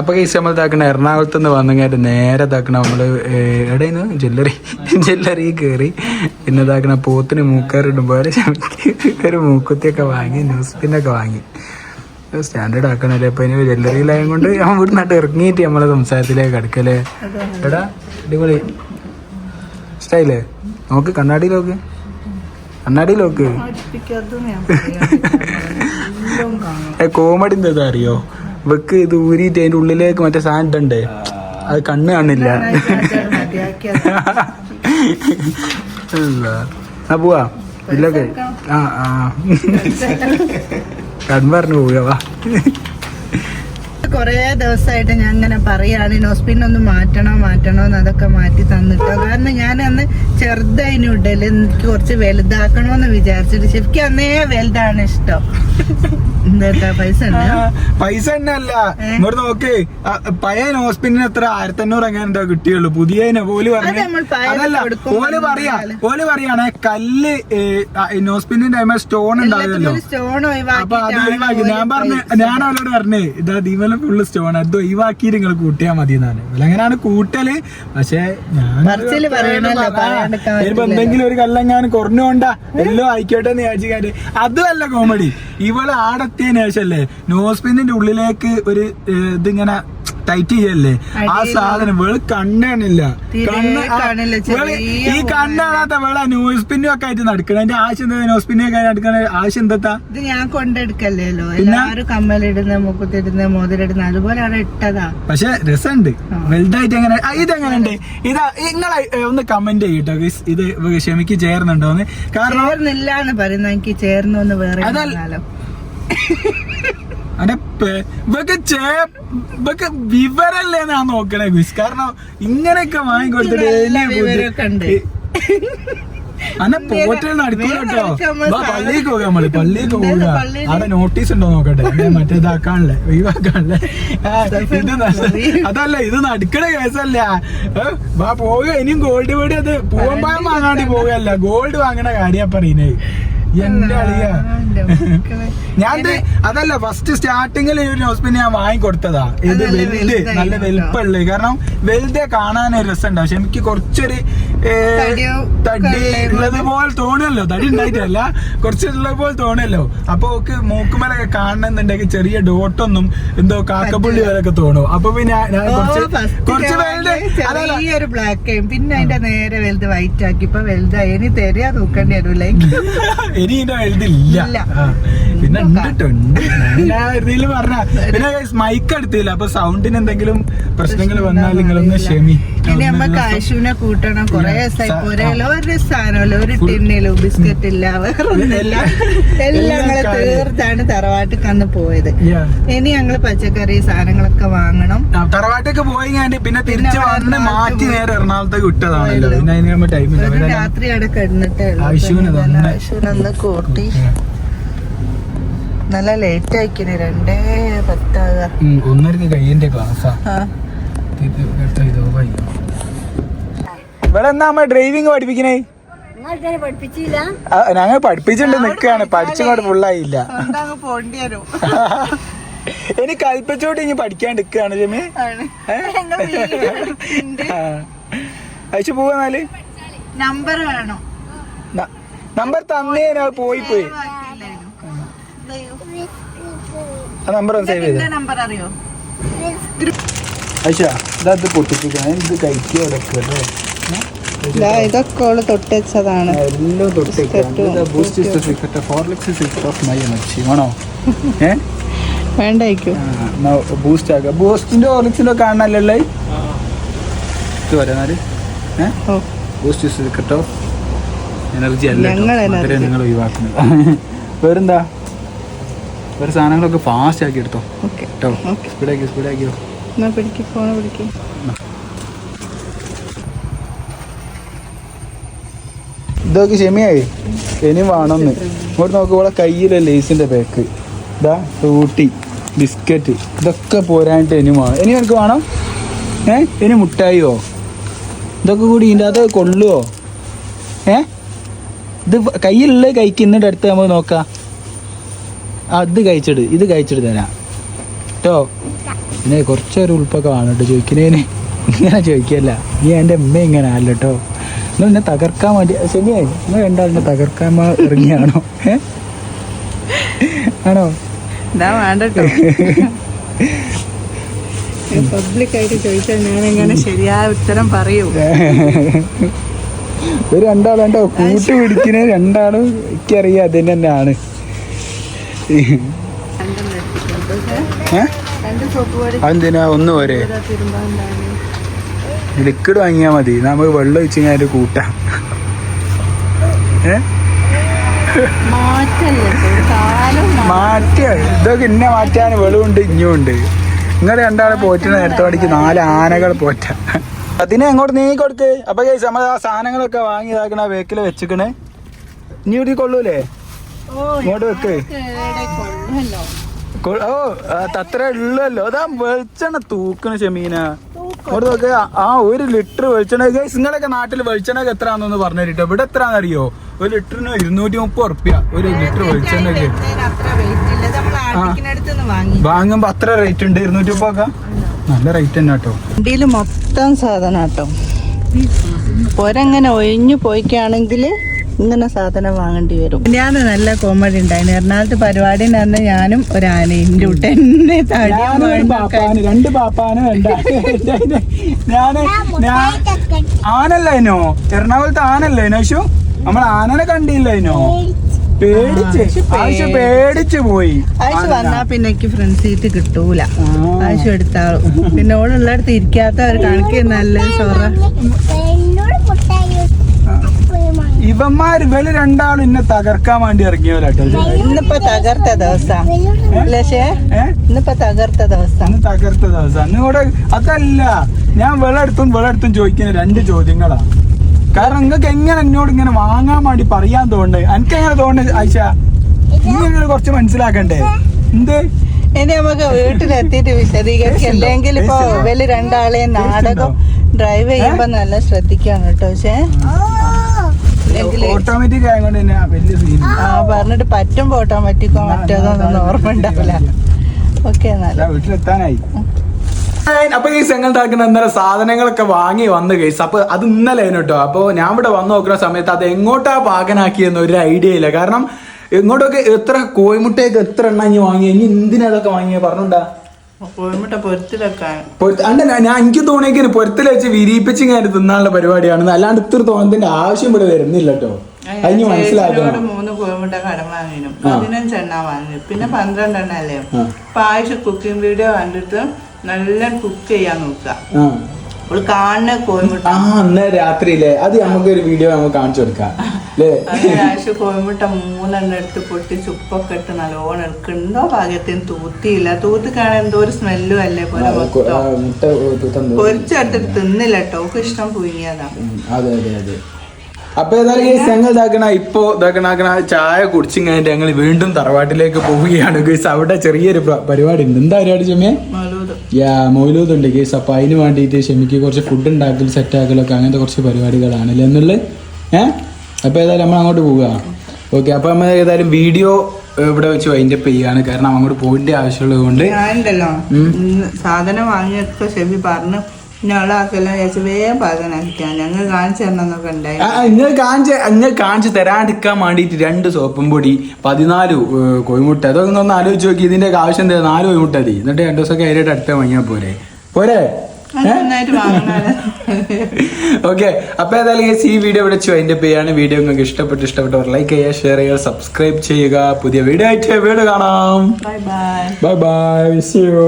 അപ്പൊ കേസ് നമ്മൾ ഇതാക്കണ എറണാകുളത്ത് നിന്ന് വന്നിങ്ങായിട്ട് നേരെ ഇതാക്കണ നമ്മൾ എവിടെയെന്ന് ജ്വല്ലറി. ജ്വല്ലറി കയറി പിന്നെ ഇതാക്കണ പോത്തിന് മൂക്കാറിടുമ്പോൾ ഒരു മൂക്കുത്തിയൊക്കെ വാങ്ങി ന്യൂസ് പിന്നൊക്കെ വാങ്ങി. സ്റ്റാൻഡേർഡ് ആക്കണല്ലേ? അപ്പൊ ഇനി ജ്വല്ലറിയിലായത് കൊണ്ട് ഞാൻ ഇവിടുന്നാട്ട് ഇറങ്ങിയിട്ട് നമ്മളെ സംസാരത്തിലേക്ക് കിടക്കല്ലേ എടാ അടിപൊളി. സ്റ്റൈലേ നോക്ക് കണ്ണാടി നോക്ക് കണ്ണാടി നോക്ക് കോമഡി എന്താ അറിയോ ഇവക്ക് ഇത് ഊരിയിട്ട് അതിന്റെ ഉള്ളിലേക്ക് മറ്റേ സാധനം ഉണ്ട് അത് കണ്ണ് കാണില്ല. പോവാ. ഇല്ലൊക്കെ. ആ ആ. കൺപറഞ്ഞു പോവുക വാ. കൊറേ ദിവസമായിട്ട് ഞാൻ ഇങ്ങനെ പറയാണ് നോസ്പിൻ ഒന്ന് മാറ്റണോ മാറ്റണോ എന്നതൊക്കെ മാറ്റി തന്നിട്ടോ? കാരണം ഞാൻ അന്ന് ചെറുതായിന് ഇടൽ എനിക്ക് കുറച്ച് വലുതാക്കണോന്ന് വിചാരിച്ചിട്ട് ശരിക്കും അന്നേ വലുതാണ് ഇഷ്ടം. എന്താ പൈസ തന്നെ അല്ല. ഇങ്ങോട്ട് നോക്ക്. പഴയ ഹോസ്പിറ്റലിന് എത്ര ആയിരത്തി അഞ്ഞൂറ് അങ്ങനെ എന്താ കിട്ടിയുള്ളൂ പുതിയ പോൽ പറഞ്ഞു അതല്ല ഓൽ പറയാ ഓൽ പറയാണേ കല്ല് ഹോസ്പിറ്റലിന്റെ ടൈമിൽ സ്റ്റോൺ ഉണ്ടാവില്ലല്ലോ അപ്പൊ അത് ഒഴിവാക്കി. ഞാൻ പറഞ്ഞു ഞാൻ അവരോട് പറഞ്ഞേ ഇതാ ദീപല ഫുള്ള് സ്റ്റോൺ അത് ഒഴിവാക്കി നിങ്ങൾ കൂട്ടിയാൽ മതി എന്നാണ് അങ്ങനെയാണ് കൂട്ടൽ. പക്ഷെ ഞാൻ ഇനിയിപ്പോ. എന്തെങ്കിലും ഒരു കല്ലെങ്ങാനും കുറഞ്ഞോണ്ടാ എല്ലാം ആയിക്കോട്ടെ എന്ന് വിചാരിച്ചു അതുമല്ല കോമഡി ഇവൾ ആടെത്തിയ ശേഷല്ലേ നോസ്പിന്നിന്റെ ഉള്ളിലേക്ക് ഒരു ഇതിങ്ങനെ ടൈറ്റ് ചെയ്യല്ലേ? ആ സാധനം വെൾ കണ്ണാണില്ല. കണ്ണ് ഈ കണ്ണാണാത്ത വെള ന്യൂസ് പിന്നും ഒക്കെ ആയിട്ട് നടക്കണം. എന്റെ ആവശ്യം എന്താ? ന്യൂസ് പിന്നെ ഒക്കെ നടക്കണ. ആവശ്യം എന്താ ഇത് ഞാൻ കൊണ്ടെടുക്കല്ലോ എല്ലാവരും കമ്മലിടുന്ന മുക്കുത്തിടുന്ന മോതിരിടുന്ന അതുപോലെ അവിടെ ഇട്ടതാ. പക്ഷെ രസമുണ്ട്. വലുതായിട്ട് എങ്ങനെ ഇതെങ്ങനെയുണ്ട്? ഇതാ നിങ്ങളെ ഒന്ന് കമന്റ് ചെയ്യട്ടോ. ഇത് ക്ഷമിക്ക് ചേർന്നുണ്ടോന്ന്. കാരണം ചേർന്നില്ല എന്ന് പറയുന്ന എനിക്ക് ചേർന്നു എന്ന് വേറെ അതല്ല. ഇവക്ക് ചേ ഇവക്ക് വിവരല്ലേ ഞാൻ നോക്കണേ ഗുസ്. കാരണം ഇങ്ങനെയൊക്കെ വാങ്ങിക്കൊടുത്തിട്ട് അന്നെ പോറ്റൽ നടക്കൂല കേട്ടോ. വേറെ നമ്മൾ വാ, പള്ളിക്ക് പോകാം നമ്മൾ പള്ളിക്ക് എന്താ പോവുക? അവിടെ നോട്ടീസ് ഉണ്ടോ നോക്കട്ടെ. മറ്റേ ഇതാക്കാണല്ലേ ഒഴിവാക്കാണല്ലേ ഇത് അതല്ല ഇത് നടക്കണ കേസല്ല. വാ പോവുക. ഇനിയും ഗോൾഡ് വീട് അത് പൂവമ്പായം വാങ്ങാണ്ട് പോവുകയല്ല. ഗോൾഡ് വാങ്ങണ കാര്യ പറയുന്നേ. എന്റെ അളിയ. ഞാൻ അതല്ല ഫസ്റ്റ് സ്റ്റാർട്ടിങ്ങിൽ ഒരു ഹോസ്പിറ്റൽ ഞാൻ വാങ്ങിക്കൊടുത്തതാ ഇത് വലുത് നല്ല. വലുപ്പമുള്ളത് കാരണം വലുതെ കാണാൻ ഒരു രസമുണ്ടാവും പക്ഷെ എനിക്ക് കുറച്ചൊരു തടി ഉള്ളത് പോലെ തോണല്ലോ തടി ഉണ്ടായിട്ടല്ല. കുറച്ചുള്ളത് പോലെ തോണല്ലോ അപ്പൊ ഓക്ക് മൂക്കുമലൊക്കെ കാണണമെന്നുണ്ടെങ്കിൽ ചെറിയ ഡോട്ടൊന്നും എന്തോ കാക്കപ്പുള്ളി വരെയൊക്കെ തോന്നും. അപ്പൊ പിന്നെ ഞാൻ- കുറച്ച് കുറച്ച് ചെറിയൊരു ബ്ലാക്ക് പിന്നെ അതിന്റെ നേരെ വലുത് വൈറ്റ് ആക്കി. ഇപ്പൊ വലുതായി ഇനി തെരയാ നോക്കേണ്ടി വരൂല. ഇനി ഇതിന്റെ വലുതില്ല. ഇല്ല. പിന്നെ പറഞ്ഞ. പിന്നെ മൈക്ക് എടുത്തില്ല. അപ്പൊ സൗണ്ടിന് എന്തെങ്കിലും പ്രശ്നങ്ങൾ വന്നാൽ നിങ്ങളൊന്ന് ക്ഷമി. ഇനി അമ്മ ആശുവിനെ കൂട്ടണം. കൊറേ ദിവസമായി പോരല്ലോ ഒരു സാധനമല്ലോ. ഒരു ടിന്നിലോ ബിസ്ക്കറ്റ് ഇല്ല വേറെ എല്ലാം ഞങ്ങൾ തീർത്താണ് തറവാട്ടിൽ അന്ന് പോയത്. ഇനി ഞങ്ങൾ പച്ചക്കറി സാധനങ്ങളൊക്കെ വാങ്ങണം. തറവാട്ടേക്ക് പോയി ഞാൻ പിന്നെ തിരിച്ചു വന്ന് മാറ്റി. നേരെ എറണാകുളത്തേക്ക് വിട്ടതാണല്ലോ. പിന്നെ ടൈമില്ല രാത്രി അവിടെ കിടന്നിട്ടേ. ആശുവിനൊന്ന് കൂട്ടി. നല്ല ലേറ്റ് ആയിക്കിന്. രണ്ടേ പത്താക. ഒന്നരക്ക് കയ്യിന്റെ ക്ലാസ്സാ ഇവിടെ എന്നാ അമ്മ ഡ്രൈവിംഗ് പഠിപ്പിക്കണേ? ഞങ്ങൾ പഠിപ്പിച്ചിട്ടുണ്ട് നിക്കാണ് പഠിച്ചോട് ഫുള്ളായില്ല സ്വന്തം അങ്ങ് പോണ്ടി വരും? ഇനി കൽപ്പിച്ചോട്ട് ഇനി പഠിക്കാൻ നിക്കാണ് ജമി അയച്ചു പോവാന്നാൽ നമ്പർ വേണം. നമ്പർ തന്നേന പോയി പോയി. നമ്പർ ഒന്ന് സേവ് ചെയ്ത്? നമ്പർ അറിയോ? അയച്ചാ ഇതത് പൊട്ടിപ്പിക്കണം ഇത് കഴിക്കുക ഇതൊക്കെ ഓൾ തൊട്ടുവെച്ചതാണ് എല്ലാം ഹോർലിക്സ് ഓഫ് മൈ എനർജി ആണോ ഏ? വേണ്ടായിരിക്കും ബൂസ്റ്റ് ബൂസ്റ്റിന്റെ ഹോർലിക്സിന്റെ കാണാനല്ലേ ഇത് വരാനാല് ഏ? ഓ. ബൂസ്റ്റ് സീക്രട്ട് ഓഫ് എനർജി അല്ല നിങ്ങൾ ഒഴിവാക്കുന്നത്. വേറെന്താ? വേറെ സാധനങ്ങളൊക്കെ ഫാസ്റ്റ് ആക്കി എടുത്തോ. കേട്ടോ? സ്പീഡാക്കിയോ സ്പീഡാക്കിയോ എന്നാ പിടിക്ക് ഫോണ് പിടിക്ക്. ഇതൊക്കെ ക്ഷമയായി ഇനി വേണമെന്ന് ഇങ്ങോട്ട് നോക്കുമ്പോൾ കയ്യിലെ ലേസിന്റെ പാക്ക് ഇതാ ഫ്രൂട്ടി ബിസ്ക്കറ്റ്. ഇതൊക്കെ പോരാനായിട്ട് ഇനി വേണം. ഇനി എനിക്ക് വേണം? ഏ? ഇനി മുട്ടായിയോ? ഇതൊക്കെ കൂടി ഇതിന്റെ അത് കൊള്ളുവോ? ഏ? ഇത് കയ്യിലുള്ള കഴിക്കുന്നുണ്ട് അടുത്ത് നമ്മൾ നോക്കാം. അത് കഴിച്ചിട്. ഇത് കഴിച്ചിട്ട് തരാം. കേട്ടോ പിന്നെ കുറച്ചൊരു ഉൾപ്പൊക്കെ വേണം കേട്ടോ ചോദിക്കുന്നതിന് ഇങ്ങനെ ചോദിക്കല്ല നീ എന്റെ അമ്മ ഇങ്ങനെ അല്ല കേട്ടോ നിങ്ങൾ എന്നെ തകർക്കാൻ വേണ്ടി ശരിയായി നിങ്ങൾ രണ്ടാളിനെ തകർക്കാൻ ഇറങ്ങിയാണോ? ആണോ? ഇതാ വേണ്ടട്ടോ. പബ്ലിക് ആയിട്ട് ചോദിച്ചാൽ ഞാൻ എങ്ങനെ ശരിയായ ഉത്തരം പറയൂ. ഒരു രണ്ടാളും കൂട്ടി പിടിക്കുന്ന രണ്ടാളും എനിക്കറിയാം അത് തന്നെയാണ്. രണ്ടെണ്ണം അതെന്തിനാ? ഒന്ന് വരെ ലിക്വിഡ് വാങ്ങിയാൽ മതി. നമുക്ക് വെള്ളം ഒഴിച്ച് ഞാൻ കൂട്ടാം. മാറ്റ. മാറ്റിയ ഇതൊക്കെ ഇന്നെ മാറ്റാൻ വെളിവുണ്ട് ഇഞ്ഞുണ്ട് നിങ്ങൾ രണ്ടാളെ പോറ്റ നേരത്തെ മണിക്ക് നാല് ആനകൾ പോറ്റ. അതിനെ അങ്ങോട്ട് നീ കൊടുക്ക്. അപ്പൊ കേസ് നമ്മൾ ആ സാധനങ്ങളൊക്കെ വാങ്ങി ഇതാക്കണ വേക്കിൽ വെച്ചിക്കണേ. ഇനി ഇവിടെ കൊള്ളൂലേ? ഇങ്ങോട്ട് വെക്ക്. ഓ അത്ര ഉള്ളല്ലോ. അതാ വെളിച്ചെണ്ണ തൂക്കണ ചെമീന ഇങ്ങോട്ട് നോക്ക് ആ- ഒരു ലിറ്റർ വെളിച്ചെണ്ണ. ഗൈസ് നിങ്ങളൊക്കെ നാട്ടിൽ വെളിച്ചെണ്ണ എത്ര ആണെന്ന് പറഞ്ഞു തരിട്ടോ ഇവിടെ എത്ര അറിയോ ഒരു ലിറ്ററിന് ഇരുന്നൂറ്റി മുപ്പത് ഉറുപ്പ്യ. ഒരു ലിറ്റർ വെളിച്ചെണ്ണക്ക് വാങ്ങുമ്പോ അത്ര റേറ്റ് ഉണ്ട്. ഇരുന്നൂറ്റി മുപ്പൊക്കെ നല്ല റേറ്റ് തന്നെ കേട്ടോ. വണ്ടിയിൽ മൊത്തം സാധനം കേട്ടോ. പോരങ്ങനെ ഒഴിഞ്ഞു പോയിക്കാണെങ്കിൽ ഇങ്ങനെ സാധനം വാങ്ങേണ്ടി വരും. ഞാൻ നല്ല കോമഡി ഉണ്ടായിരുന്നു എറണാകുളത്ത് പരിപാടി അന്ന് ഞാനും ഒരു ആനയും എന്നെ രണ്ട് പാപ്പാന് വേണ്ട. ഞാൻ ഞാൻ ആനല്ലേനോ എറണാകുളത്ത് ആനല്ലേനോ ശു നമ്മൾ ആനനെ കണ്ടില്ലേനോ പേടിച്ച്. പേടിച്ച് പോയി. ആയിഷ വന്നാ പിന്നെ എനിക്ക് ഫ്രണ്ട് സീറ്റ് കിട്ടൂല. ആയിഷ എടുത്താളും. പിന്നെ ഓളുള്ളടത്ത് ഇരിക്കാത്ത ഒരു കണക്ക് നല്ല സൊറ ഇവന്മാര് ഇവർ രണ്ടാളും ഇന്നെ തകർക്കാൻ വേണ്ടി ഇറങ്ങിയവരാട്ടോ. ഇന്നിപ്പോ തകർത്ത ദിവസം. ഇന്നിപ്പോ തകർത്ത ദിവസം. ഇന്ന് തകർത്ത ദിവസം. അന്ന് ഇവിടെ അതല്ല ഞാൻ വെള്ളെടുത്തും വെള്ളെടുത്തും ചോദിക്കുന്ന രണ്ട് ചോദ്യങ്ങളാ. കാരണം നിങ്ങൾക്ക് എങ്ങനെ എന്നോട് ഇങ്ങനെ വാങ്ങാൻ വേണ്ടി പറയാൻ തോന്നുന്നത് എനിക്ക് എങ്ങനെ തോന്നുന്നത് ആയിഷ നീ കുറച്ച് മനസ്സിലാക്കണ്ടേ? എന്ത്? ഇനി നമുക്ക് വീട്ടിലെത്തിയിട്ട് വിശദീകരിക്കാം. അല്ലെങ്കിൽ ഇപ്പൊ ഇവർ രണ്ടാളെയും നാടകം ഡ്രൈവ് ചെയ്യുമ്പോ നല്ല ശ്രദ്ധിക്കണം കേട്ടോ പക്ഷേ. ഓട്ടോമാറ്റിക് ആയതുകൊണ്ട് തന്നെ വലിയ സീൻ ആ പറഞ്ഞിട്ട് പറ്റുമ്പോ ഓട്ടോമാറ്റിക്കോ മറ്റേതോ ഒന്നും ഓർമ്മ ഉണ്ടാവില്ല. ഓക്കെ എന്നാലും. വീട്ടിലെത്താനായി. അപ്പൊ ഈ സെങ്ങണ്ടാക്കുന്ന ഇന്നലെ സാധനങ്ങളൊക്കെ വാങ്ങി വന്ന് കഴിച്ചു. അപ്പൊ അത് ഇന്നലെ കേട്ടോ. അപ്പൊ ഞാൻ ഇവിടെ വന്നു നോക്കുന്ന സമയത്ത് അത് എങ്ങോട്ടാ പാകനാക്കിയെന്ന് ഒരു ഐഡിയ ഇല്ല. കാരണം എങ്ങോട്ടൊക്കെ എത്ര കോഴിമുട്ടയൊക്കെ എത്ര എണ്ണ ഇനി വാങ്ങി? ഇനി എന്തിനാ അതൊക്കെ വാങ്ങിയ? പറഞ്ഞോണ്ടാ എനിക്ക് തോന്നിയേക്കിന് പൊരുത്തിൽ വെച്ച് വിരിയിപ്പിച്ച് ഇങ്ങനെ തിന്നാനുള്ള പരിപാടിയാണ് അല്ലാണ്ട് ഇത്ര തോന്നതിന്റെ ആവശ്യം ഇവിടെ വരുന്നില്ല കേട്ടോ. അതിന് മനസ്സിലാക്കണം. മൂന്ന് കോഴിമുട്ട കടം വാങ്ങിനും പതിനഞ്ചെണ്ണ വാങ്ങി. പിന്നെ പന്ത്രണ്ടെണ്ണ അല്ലേ അപ്പൊ ആഴ്ച കുക്കിംഗ് വീഡിയോ കണ്ടിട്ട് നല്ല കുക്ക് ചെയ്യാൻ നോക്കുക. കാണുന്ന കോഴിമുട്ട ആ അന്ന് രാത്രിയിലെ. അത് നമുക്ക് ഒരു വീഡിയോ നമുക്ക് കാണിച്ചു കൊടുക്കാം. കോഴിമുട്ട മൂന്നെണ്ണം എടുത്ത് പൊട്ടി ചുപ്പൊക്കെ ഇട്ട് നല്ലോണം എടുക്കും. എന്തോ ഭാഗ്യത്തിന് തൂത്തിയില്ല. തൂത്തി കാണാൻ എന്തോ ഒരു സ്മെല്ലും അല്ലേ പോലെ പൊരിച്ചെടുത്തിട്ട് തിന്നില്ല കേട്ടോ. ഇഷ്ടം പുഴുങ്ങിയതാണ് അതെ അതെ അതെ. അപ്പൊ ഏതായാലും ഈ ഞങ്ങൾ ഇതാക്കണ ഇപ്പൊ ഇതാക്കണ ചായ കുടിച്ചും കഴിഞ്ഞിട്ട് ഞങ്ങൾ വീണ്ടും തറവാട്ടിലേക്ക് പോവുകയാണ് ഗൈസ്. അവിടെ ചെറിയൊരു പരിപാടി ഉണ്ട് എന്താ പരിപാടി ചെമ്മേ? യാ മൗലൂദുണ്ട് ഗൈസ്. അപ്പൊ അതിന് വേണ്ടിയിട്ട് ഷെമിക്ക് കുറച്ച് ഫുഡ് ഉണ്ടാക്കൽ സെറ്റ് ആക്കലൊക്കെ അങ്ങനത്തെ കുറച്ച് പരിപാടികളാണല്ലേ എന്നുള്ളത് ഏഹ് അപ്പൊ ഏതായാലും നമ്മൾ അങ്ങോട്ട് പോവുക. ഓക്കെ അപ്പോൾ നമ്മൾ ഏതായാലും വീഡിയോ ഇവിടെ വെച്ച് വൈൻഡപ്പ് ചെയ്യാണ് കാരണം അങ്ങോട്ട് പോകേണ്ട ആവശ്യമുള്ളത് കൊണ്ട്. ഞാനുണ്ടല്ലോ. സാധനം വാങ്ങിയൊക്കെ ഷെബി പറഞ്ഞു ഞങ്ങൾ കാണിച്ചു തരാണ്ടിരിക്കാൻ വേണ്ടിയിട്ട് രണ്ട് സോപ്പും പൊടി പതിനാല് കോഴിമുട്ട. അതൊക്കെ ഒന്ന് ആലോചിച്ച് നോക്കി. ഇതിന്റെ ആവശ്യം എന്താ? നാല് കോഴിമുട്ട മതി. എന്നിട്ട് രണ്ടു ദിവസമൊക്കെ കയറിയിട്ട് അടുത്ത വാങ്ങിയാൽ പോരെ. പോരെ? ഓക്കെ അപ്പൊ ഏതായാലും ഈ വീഡിയോ ഇവിടെ അതിന്റെ പേരാണ് വീഡിയോ നിങ്ങൾക്ക് ഇഷ്ടപ്പെട്ട് ഇഷ്ടപ്പെട്ടവർ ലൈക്ക് ചെയ്യുക ഷെയർ ചെയ്യുക സബ്സ്ക്രൈബ് ചെയ്യുക. പുതിയ വീഡിയോ ആയിട്ട് വീട് കാണാം. Bye bye bye bye see you